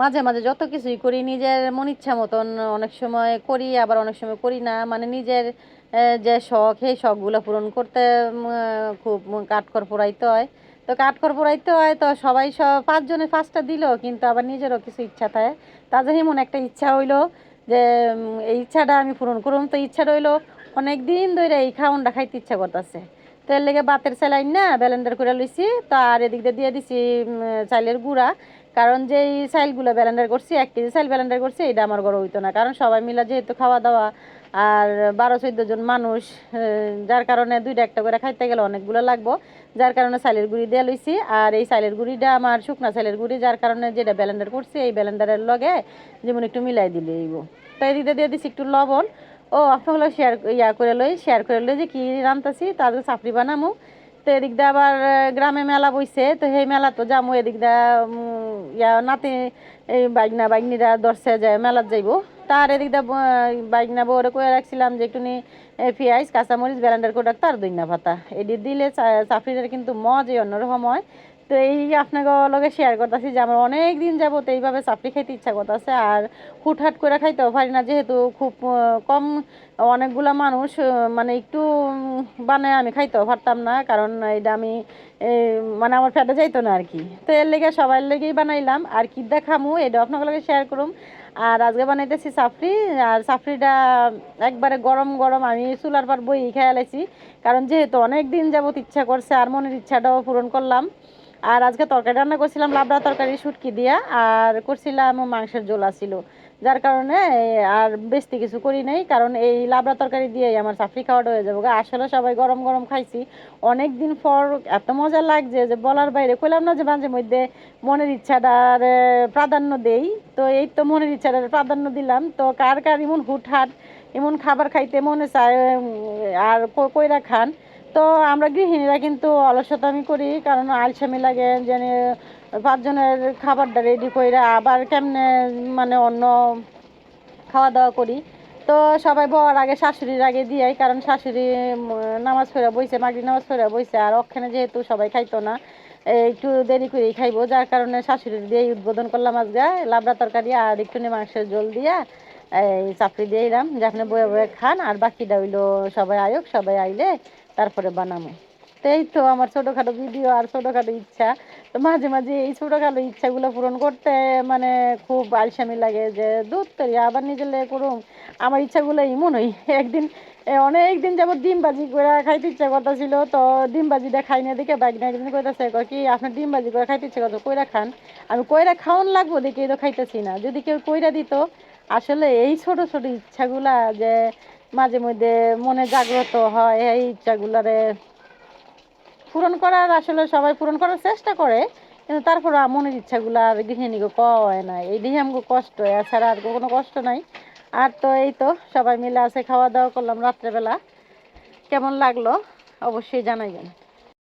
মাঝে মাঝে যত কিছুই করি, নিজের মন ইচ্ছা মতন অনেক সময় করি, আবার অনেক সময় করি না। মানে নিজের যে শখ, সেই শখগুলো পূরণ করতে খুব কাঠখড় পোড়াইতে হয়। তো কাঠখড় পোড়াইতে হয় তো সবাই সব পাঁচজনে পাঁচটা দিল কিন্তু আবার নিজেরও কিছু ইচ্ছা থাকে। তাদের এমন একটা ইচ্ছা হইল যে এই ইচ্ছাটা আমি পূরণ করুম। তো ইচ্ছাটা হইল অনেক দিন ধরে এই খাওনটা খাইতে ইচ্ছা করতেছে। তো এর লেগে বাতের স্যালাইন না, ব্যালেন্ডার করে লইছি। তো আর এদিক দিয়ে দিয়ে দিছি চাইলের গুঁড়া। কারণ যে এই চাইলগুলো ব্যালেন্ডার করছি, এক কেজি সাইল ব্যালেন্ডার করছি এটা আমার ঘরে হইতো না। কারণ সবাই মিলে যেহেতু খাওয়া দাওয়া আর বারো চোদ্দ জন মানুষ যার কারণে দুইটা একটা করে খাইতে গেলে অনেকগুলো লাগবো। যার কারণে সাইলের গুঁড়ি দিয়ে লইছি। আর এই সাইলের গুঁড়িটা আমার শুকনা সাইলের গুঁড়ি, যার কারণে যেটা ব্যালেন্ডার করছি, এই ব্যালেন্ডারের লগে যেমন একটু মিলাই দিলে এইব তাই দিয়ে দিয়ে দিছি একটু লবণ। ও, আপনাগুলো শেয়ার ইয়া করে লই শেয়ার করে লই যে কী রান্তাছি তাদের চাপড়ি বানামু। তো এদিক দিয়ে আবার গ্রামে মেলা বইছে, তো সেই মেলা তো যামু, এদিক ইয়া নাতি, এই বাইকনা বাইকনিরা দর্শে যায় মেলাত যাইব। তার এদিক দিয়ে বাইকনা বউরে কয়ে রাখছিলাম যে একটুনি পেঁয়াজ, কাঁচামরিচ ব্যালেন্ডার করে রাখতো আর দইনা ভাতা। এটি দিলে চা- কিন্তু এই অন্যরকম হয়। তো এই আপনাকে লগে শেয়ার করতেছি যে আমার অনেক দিন যাবত এইভাবে চাপড়ি খাইতে ইচ্ছা করতেছে আর হুটহাট করে খাইতেও পারি না যেহেতু খুব কম অনেকগুলা মানুষ মানে একটু বানায় আমি খাইতেও পারতাম না। কারণ এটা আমি মানে আমার ফেটে যাইতো না আর কি। তো এর লেগে সবার লেগেই বানাইলাম। আর কি দেখামু এটা আপনাকে লগে শেয়ার করুম। আর আজকে বানাইতেছি সাফরি আর সাফরিটা একবারে গরম গরম আমি চুলার পর বই খেয়ে লাইছি কারণ যেহেতু অনেক দিন যাবত ইচ্ছা করছে, আর মনের ইচ্ছাটাও পূরণ করলাম। আর আজকে তরকারি রান্না করছিলাম লাবড়া তরকারি শুটকি দিয়া, আর করছিলাম মাংসের ঝোলা ছিল যার কারণে আর বেশি কিছু করি নাই, কারণ এই লাবড়া তরকারি দিয়েই আমার চাকরি খাওয়াটা হয়ে যাব। আসলে সবাই গরম গরম খাইছি। অনেক দিন পর এত মজা লাগছে যে বলার বাইরে কইলাম না যে মাঝে মধ্যে মনের ইচ্ছাটার প্রাধান্য দেই। তো এই তো মনের ইচ্ছাটার প্রাধান্য দিলাম। তো কার কার এমন হুটহাট এমন খাবার খাইতে মনে চায় আর কইরা খান? তো আমরা গৃহিণীরা কিন্তু অলসতামি করি, কারণ আলসামি লাগে যেন পাঁচজনের খাবারটা রেডি কইরা আবার কেমনে মানে অন্য খাওয়া দাওয়া করি। তো সবাই বর আগে শাশুড়ির আগে দিয়াই, কারণ শাশুড়ি নামাজ পড়ে বইছে মাগরি নামাজ পড়ে বইছে, আর ওখানে যেহেতু সবাই খাইতো না একটু দেরি করেই খাইবো, যার কারণে শাশুড়ির দিয়েই উদ্বোধন করলাম আজকে, লাবড়া তরকারি আর একটু মাংসের ঝোল দিয়া, এই চাপড়ি দিয়ে এলাম, যে আপনি বয়ে বয়ে খান, আর বাকিটা হইল সবাই আয়োগ, সবাই আইলে তারপরে বানাবো তো এই তো আমার ছোটোখাটো ভিডিও আর ছোটোখাটো ইচ্ছা। তো মাঝে মাঝে এই ছোটোখাটো ইচ্ছাগুলো পূরণ করতে মানে খুব আলসামি লাগে যে, দুধ তৈরি, আবার নিজের লেগে করুম? আমার ইচ্ছাগুলো এমন হই একদিন অনেক দিন যাবত ডিম ভাজি করে খাইতে ইচ্ছা করতেছিল, তো ডিম ভাজিটা খাই না দেখে বাইক না একদিন কইতাছে কি আপনার ডিম ভাজি করে খাইতে ইচ্ছা করতো কইরা খান। আমি কইরা খাওয়ান লাগবো দেখে তো খাইতেছি না। যদি কেউ কইরা দিত, আসলে এই ছোট ছোট ইচ্ছাগুলা যে মাঝে মধ্যে মনে জাগ্রত হয়, এই ইচ্ছাগুলারে পূরণ করার আসলে সবাই পূরণ করার চেষ্টা করে, কিন্তু তারপর মনের ইচ্ছাগুলো আর গৃহিণীকে কওয়া হয় না এই দিয়ে আমাকে কষ্ট, এছাড়া আর কোনো কষ্ট নাই। আর তো এই তো, সবাই মিলে আছে খাওয়া দাওয়া করলাম রাত্রেবেলা। কেমন লাগল? অবশ্যই জানাইবেন।